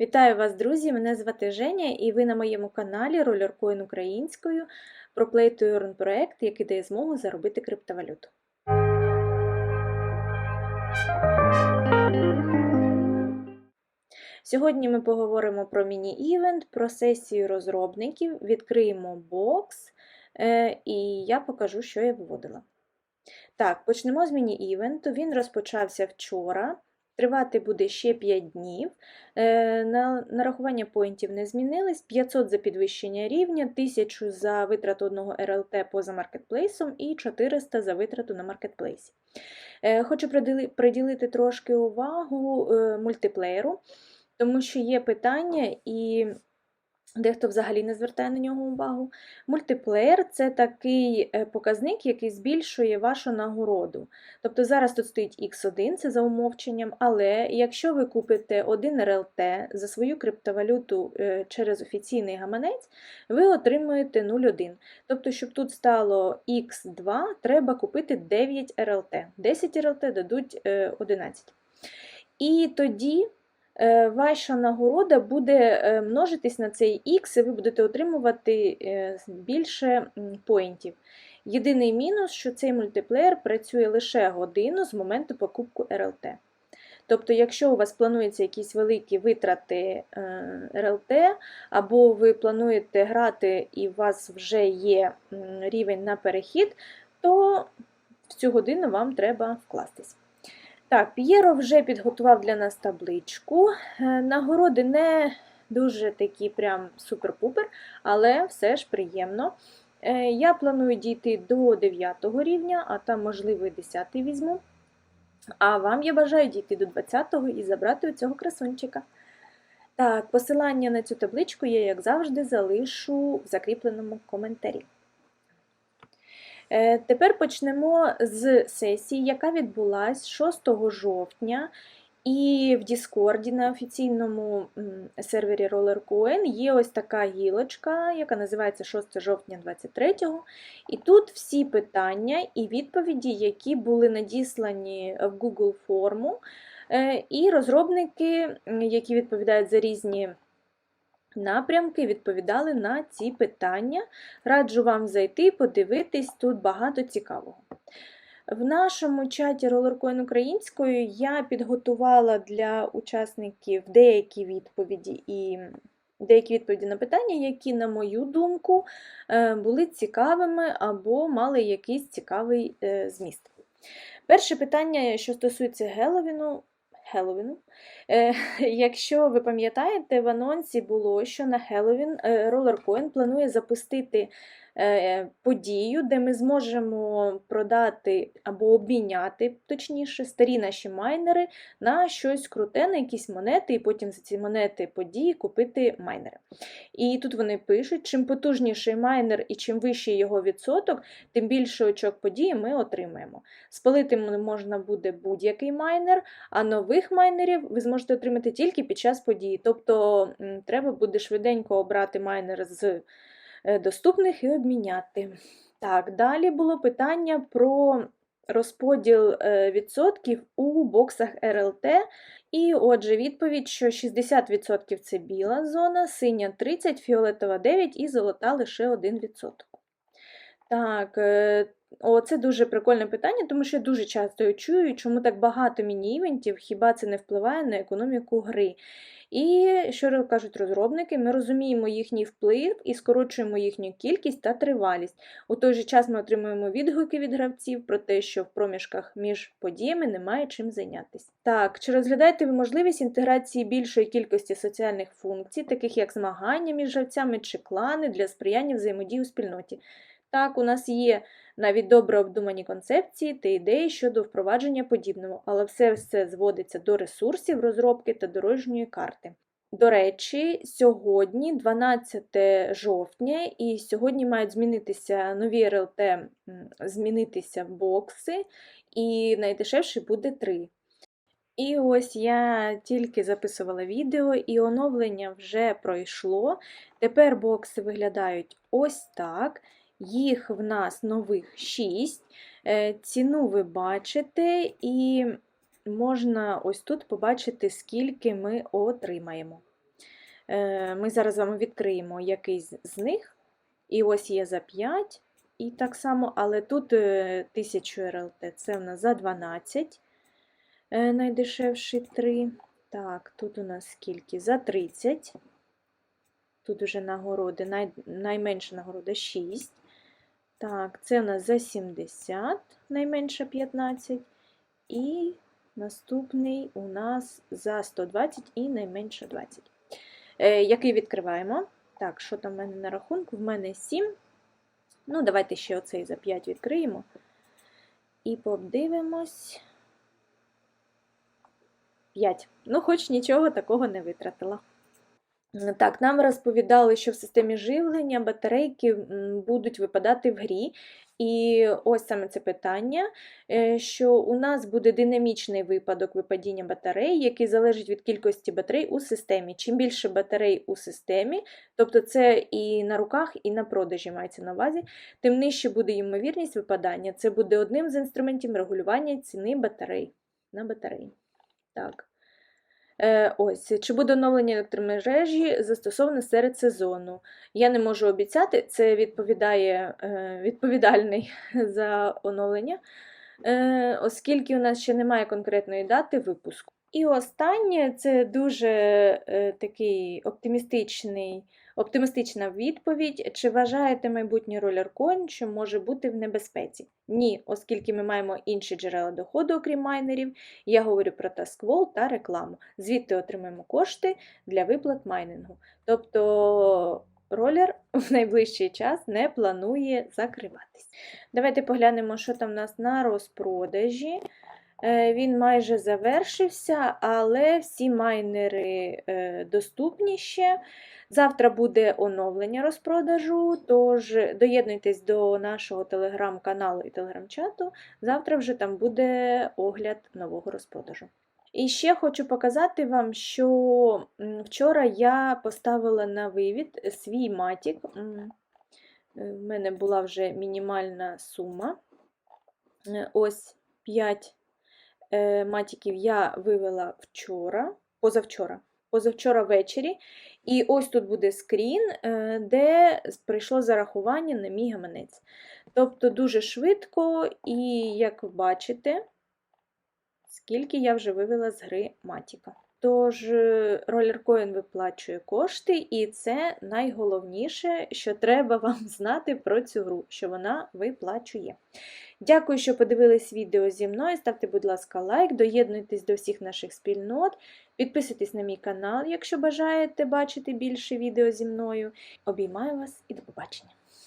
Вітаю вас, друзі! Мене звати Женя, і ви на моєму каналі Rollercoin українською про Play to Earn проект, який дає змогу заробити криптовалюту. Сьогодні ми поговоримо про міні-івент, про сесію розробників, відкриємо бокс, е, і я покажу, що я виводила. Так, почнемо з міні-івенту. Він розпочався вчора. Тривати буде ще 5 днів. Е, Нарахування поінтів не змінились. 500 за підвищення рівня, 1000 за витрату одного РЛТ поза маркетплейсом і 400 за витрату на маркетплейсі. Е, Хочу приділити трошки увагу е, мультиплеєру, тому що є питання і. Дехто взагалі не звертає на нього увагу. Мультиплеєр це такий е, показник, який збільшує вашу нагороду. Тобто зараз тут стоїть X1, це за умовченням, але якщо ви купите один РЛТ за свою криптовалюту е, через офіційний гаманець, ви отримуєте 0,1. Тобто, щоб тут стало X2, треба купити 9 РЛТ. 10 РЛТ дадуть е, 11. І тоді е, ваша нагорода буде е, множитись на цей X, і ви будете отримувати е, більше поінтів. Єдиний мінус, що цей мультиплеєр працює лише годину з моменту покупку РЛТ. Тобто, якщо у вас плануються якісь великі витрати е, РЛТ, або ви плануєте грати і у вас вже є рівень на перехід, то в цю годину вам треба вкластись. Так, П'єро вже підготував для нас табличку. Е, Нагороди не дуже такі прям супер-пупер, але все ж приємно. Е, Я планую дійти до 9 рівня, а там, можливо, і 10 візьму. А вам я бажаю дійти до 20-го і забрати у цього красунчика. Так, посилання на цю табличку я, як завжди, залишу в закріпленому коментарі. Е, Тепер почнемо з сесії, яка відбулась 6 жовтня. І в Діскорді на офіційному сервері RollerCoin є ось така гілочка, яка називається 6 жовтня 23-го. І тут всі питання і відповіді, які були надіслані в Google форму, Е, і розробники, які відповідають за різні напрямки, відповідали на ці питання. Раджу вам зайти, подивитись, тут багато цікавого. В нашому чаті Rollercoin українською я підготувала для учасників деякі відповіді і деякі відповіді на питання, які, на мою думку, е, були цікавими або мали якийсь цікавий е, зміст. Перше питання, що стосується Геловіну. Хеллоуіну. Е, якщо ви пам'ятаєте, в анонсі було, що на Хеллоуін Rollercoin планує запустити е, подію, де ми зможемо продати або обміняти, точніше, старі наші майнери на щось круте, на якісь монети, і потім за ці монети події купити майнери. І тут вони пишуть: чим потужніший майнер і чим вищий його відсоток, тим більше очок події ми отримаємо. Спалити можна буде будь-який майнер, а нових майнерів ви зможете отримати тільки під час події. Тобто треба буде швиденько обрати майнер з е, доступних і обміняти. Так, далі було питання про розподіл е, відсотків у боксах РЛТ. І отже, відповідь, що 60% це біла зона, синя 30%, фіолетова 9% і золота лише 1%. Так, е, о, це дуже прикольне питання, тому що я дуже часто чую, чому так багато міні-івентів, хіба це не впливає на економіку гри. І що кажуть розробники, ми розуміємо їхній вплив і скорочуємо їхню кількість та тривалість. У той же час ми отримуємо відгуки від гравців про те, що в проміжках між подіями немає чим зайнятися. Так, чи розглядаєте ви можливість інтеграції більшої кількості соціальних функцій, таких як змагання між гравцями чи клани для сприяння взаємодії у спільноті? Так, у нас є навіть добре обдумані концепції та ідеї щодо впровадження подібного, але все це зводиться до ресурсів розробки та дорожньої карти. До речі, сьогодні, 12 жовтня, і сьогодні мають змінитися нові РЛТ, змінитися бокси, і найдешевший буде 3. І ось я тільки записувала відео, і оновлення вже пройшло. Тепер бокси виглядають ось так. Їх в нас нових 6. Ціну ви бачите, і можна ось тут побачити, скільки ми отримаємо. Е, Ми зараз з відкриємо якийсь з них. І ось є за 5. І так само, але тут е, 1000 РЛТ, це в нас за 12. Е, Найдешевший 3. Так, тут у нас скільки? За 30. Тут уже нагороди, най, найменша нагорода 6. Так, це у нас за 70, найменша 15. І наступний у нас за 120 і найменша 20. Е, який відкриваємо? Так, що там в мене на рахунку? В мене 7. Ну, давайте ще оцей за 5 відкриємо. І подивимось. 5. Ну, хоч нічого такого не витратила. Так, нам розповідали, що в системі живлення батарейки будуть випадати в грі. І ось саме це питання, е, що у нас буде динамічний випадок випадіння батарей, який залежить від кількості батарей у системі. Чим більше батарей у системі, тобто це і на руках, і на продажі мається на увазі, тим нижче буде ймовірність випадання. Це буде одним з інструментів регулювання ціни батарей на батареї. Так. Е, Ось, чи буде оновлення електромережі застосоване серед сезону? Я не можу обіцяти, це відповідає е, відповідальний за оновлення, е, оскільки у нас ще немає конкретної дати випуску. І останнє це дуже такий оптимістичний, оптимістична відповідь. Чи вважаєте майбутній ролеркоін, що може бути в небезпеці? Ні, оскільки ми маємо інші джерела доходу, окрім майнерів. Я говорю про тасквол та рекламу. Звідти отримаємо кошти для виплат майнингу. Тобто ролер в найближчий час не планує закриватись. Давайте поглянемо, що там в нас на розпродажі. Е, Він майже завершився, але всі майнери е, доступні ще. Завтра буде оновлення розпродажу, тож доєднуйтесь до нашого телеграм-каналу і телеграм-чату. Завтра вже там буде огляд нового розпродажу. І ще хочу показати вам, що вчора я поставила на вивід свій матік. М, е, мене була вже мінімальна сума. Ось 5 е, матіків я вивела вчора, позавчора, позавчора ввечері. І ось тут буде скрін, е, де прийшло зарахування на мій гаманець. Тобто дуже швидко, і як бачите, скільки я вже вивела з гри Матіка. Тож ролеркоін виплачує кошти, і це найголовніше, що треба вам знати про цю гру, що вона виплачує. Дякую, що подивились відео зі мною. Ставте, будь ласка, лайк, доєднуйтесь до всіх наших спільнот, підписуйтесь на мій канал, якщо бажаєте бачити більше відео зі мною. Обіймаю вас і до побачення!